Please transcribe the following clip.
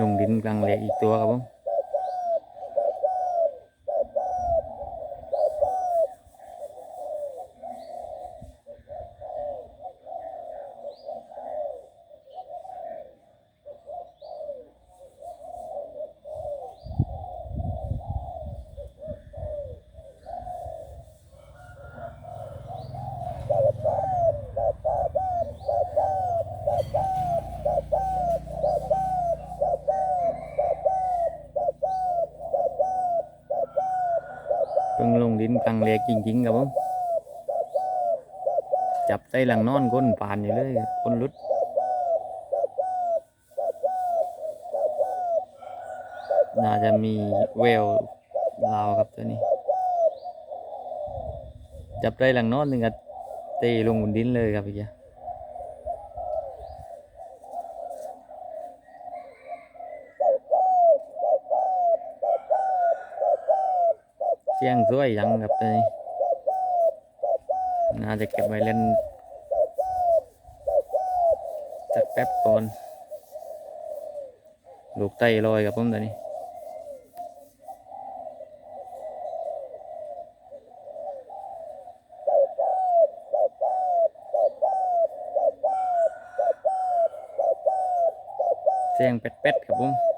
ลงดินกลางเหลกอีกตัวครับผม เพิ่งลงดินกลางเหลกจริงๆครับผมจับใส่หลังนอนก้นปานอยู่เลยครับก้นรุดน่าจะมีเวลลาวครับตัวนี้ จับได้หลังนอนหนึ่งก็เตะลงบนดินเลยครับพี่เจ้า สียงสวยยังครับตัวนี้น่าจะเก็บไว้เล่นสักแป๊บก่อนลูกไตลอยครับผมตัวนี้เสียงเป็ดๆครับผม